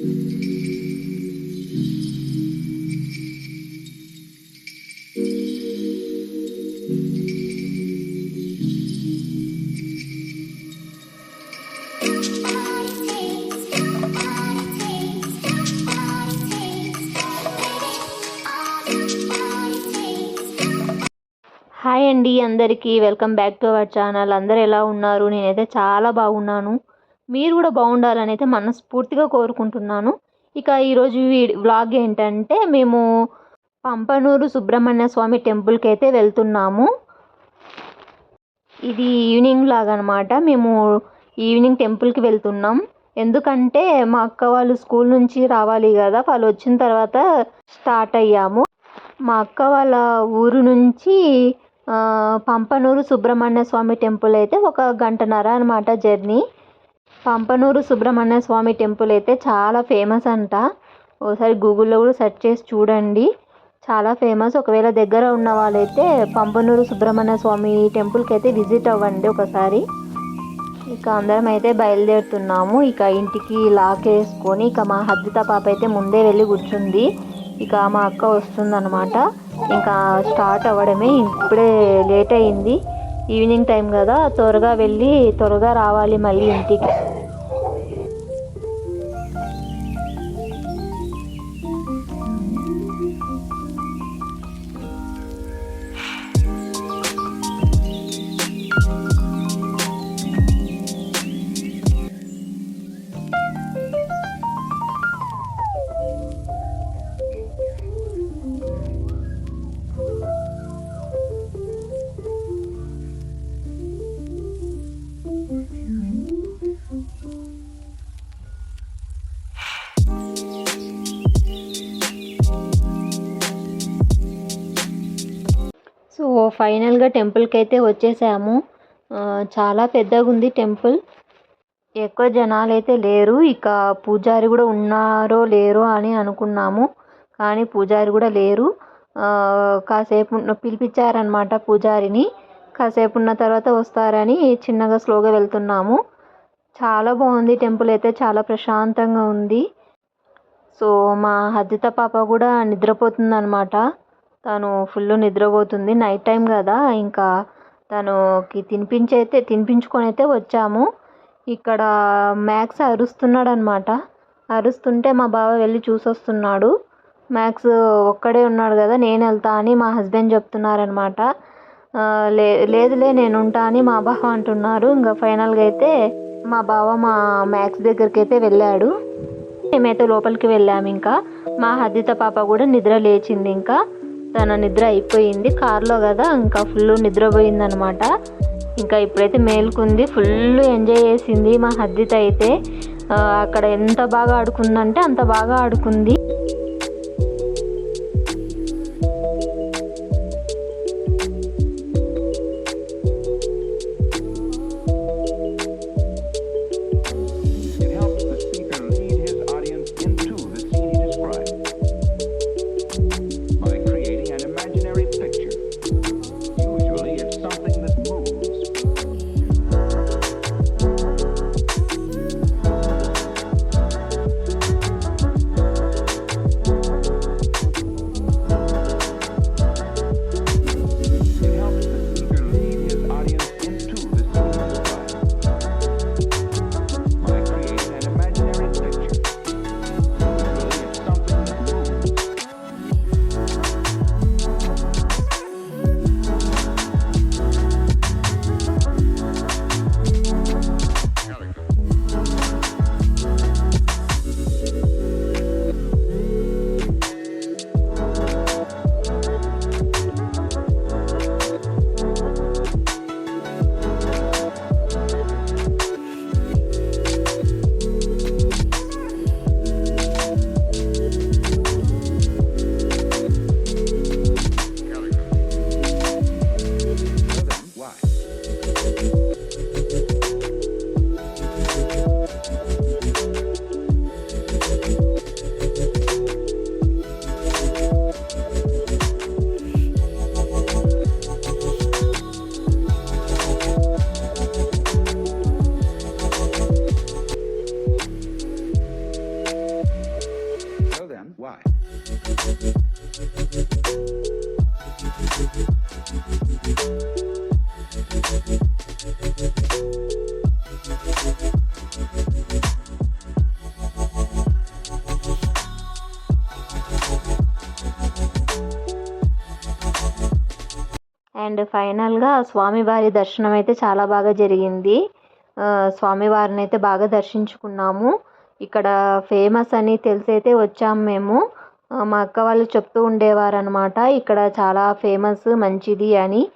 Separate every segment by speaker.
Speaker 1: Hi అండి అందరికీ welcome back to our channel అందరు ఎలా ఉన్నారు? నేనైతే చాలా బాగున్నాను. మీరు కూడా బాగుండాలని అయితే మనస్ఫూర్తిగా కోరుకుంటున్నాను. ఇక ఈరోజు వ్లాగ్ ఏంటంటే మేము పంపనూరు సుబ్రహ్మణ్య స్వామి టెంపుల్కి అయితే వెళ్తున్నాము. ఇది ఈవినింగ్ లాగా అనమాట మేము ఈవినింగ్ టెంపుల్కి వెళ్తున్నాం. ఎందుకంటే మా అక్క వాళ్ళు స్కూల్ నుంచి రావాలి కదా వాళ్ళు వచ్చిన తర్వాత స్టార్ట్ అయ్యాము. మా అక్క వాళ్ళ ఊరు నుంచి పంపనూరు సుబ్రహ్మణ్య స్వామి టెంపుల్ అయితే ఒక గంటన్నర అనమాట జర్నీ. పంపనూరు సుబ్రహ్మణ్య స్వామి టెంపుల్ అయితే చాలా ఫేమస్ అంట. ఒకసారి గూగుల్లో కూడా సెర్చ్ చేసి చూడండి. చాలా ఫేమస్. ఒకవేళ దగ్గర ఉన్న వాళ్ళైతే పంపనూరు సుబ్రహ్మణ్య స్వామి టెంపుల్కి అయితే విజిట్ అవ్వండి ఒకసారి. ఇక అందరం అయితే బయలుదేరుతున్నాము. ఇక ఇంటికి లాక్ వేసుకొని ఇక మా హద్దిత పాప అయితే ముందే వెళ్ళి కూర్చుంది. ఇక మా అక్క వస్తుందన్నమాట. ఇంకా స్టార్ట్ అవ్వడమే. ఇప్పుడే లేట్ అయింది. ఈవినింగ్ టైం కదా. త్వరగా వెళ్ళి త్వరగా రావాలి మళ్ళీ ఇంటికి. ఫైనల్గా టెంపుల్కి అయితే వచ్చేసాము చాలా పెద్దగా ఉంది టెంపుల్. ఎక్కువ జనాలు అయితే లేరు. ఇక పూజారి కూడా ఉన్నారో లేరో అని అనుకున్నాము. కానీ పూజారి కూడా లేరు. కాసేపు పిలిపించారనమాట పూజారిని. కాసేపు ఉన్న తర్వాత వస్తారని చిన్నగా స్లోగా వెళ్తున్నాము. చాలా బాగుంది టెంపుల్ అయితే. చాలా ప్రశాంతంగా ఉంది. సో మా హద్దిత పాప కూడా నిద్రపోతుంది అనమాట తను ఫుల్ నిద్రపోతుంది. నైట్ టైం కదా ఇంకా తనుకి తినిపించైతే తినిపించుకొని అయితే వచ్చాము. ఇక్కడ మ్యాక్స్ అరుస్తున్నాడు అనమాట అరుస్తుంటే మా బావ వెళ్ళి చూసొస్తున్నాడు. మ్యాక్స్ ఒక్కడే ఉన్నాడు కదా నేను వెళ్తా అని మా హస్బెండ్ చెప్తున్నారనమాట. లే లేదులే నేను ఉంటా అని మా బావ అంటున్నారు. ఇంకా ఫైనల్గా అయితే మా బావ మా మ్యాక్స్ దగ్గరికి అయితే వెళ్ళాడు. మేమైతే లోపలికి వెళ్ళాము ఇంకా. మా హద్దిత పాప కూడా నిద్ర లేచింది ఇంకా. తన నిద్ర అయిపోయింది. కార్లో కదా ఇంకా ఫుల్ నిద్రపోయిందనమాట. ఇంకా ఇప్పుడైతే మేలుకుంది ఫుల్ ఎంజాయ్ చేసింది మా హద్దిత అయితే. అక్కడ ఎంత బాగా ఆడుకుందంటే అంత బాగా ఆడుకుంది. అండ్ ఫైనల్గా స్వామివారి దర్శనం అయితే చాలా బాగా జరిగింది. స్వామివారిని అయితే బాగా దర్శించుకున్నాము. ఇక్కడ ఫేమస్ అని తెలిసైతే వచ్చాము మేము. మా అక్క వాళ్ళు చెప్తూ ఉండేవారు అనమాట ఇక్కడ చాలా ఫేమస్ మంచిది అని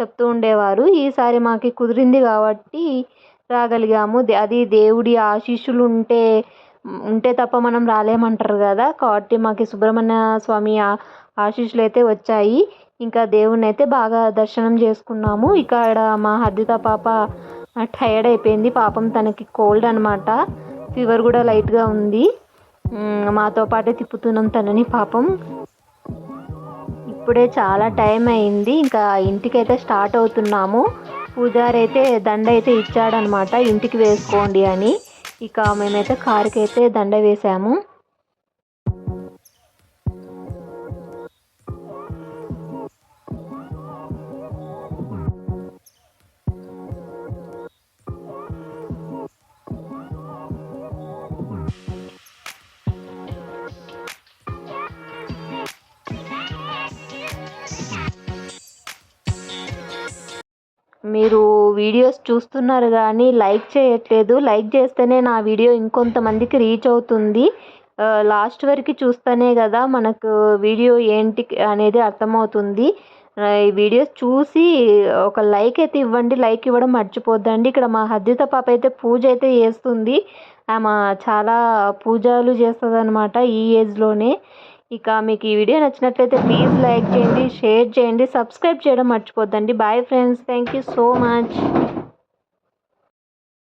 Speaker 1: చెప్తూ ఉండేవారు. ఈసారి మాకు కుదిరింది కాబట్టి రాగలిగాము. దే- అది దేవుడి ఆశీస్సులు ఉంటే ఉంటే తప్ప మనం రాలేమంటారు కదా. కాబట్టి మాకు సుబ్రహ్మణ్య స్వామి ఆశీస్సులు అయితే వచ్చాయి. ఇంకా దేవుణ్ణి అయితే బాగా దర్శనం చేసుకున్నాము. ఇక్కడ మా హర్దిత పాప టైర్డ్ అయిపోయింది. పాపం తనకి కోల్డ్ అనమాట ఫీవర్ కూడా లైట్గా ఉంది. మాతో పాటే తిప్పుతున్నాం తనని పాపం. ఇప్పుడే చాలా టైం అయింది. ఇంకా ఇంటికైతే స్టార్ట్ అవుతున్నాము. పూజారి అయితే దండ అయితే ఇచ్చాడనమాట ఇంటికి వేసుకోండి అని. ఇక మేమైతే కారుకైతే దండ వేసాము. మీరు వీడియోస్ చూస్తున్నారు కానీ లైక్ చేయట్లేదు. లైక్ చేస్తేనే నా వీడియో ఇంకొంతమందికి రీచ్ అవుతుంది. లాస్ట్ వరకు చూస్తేనే కదా మనకు వీడియో ఏంటి అనేది అర్థమవుతుంది. ఈ వీడియోస్ చూసి ఒక లైక్ అయితే ఇవ్వండి. లైక్ ఇవ్వడం మర్చిపోద్దండి. ఇక్కడ మా హద్దిత పాప అయితే పూజ అయితే చేస్తుంది. ఆమె చాలా పూజలు చేస్తుంది అనమాట ఈ ఏజ్లోనే ఇక మీకు ఈ వీడియో నచ్చినట్లయితే ప్లీజ్ లైక్ చేయండి షేర్ చేయండి సబ్స్క్రైబ్ చేయడం మర్చిపోద్దండి. Bye friends thank you so much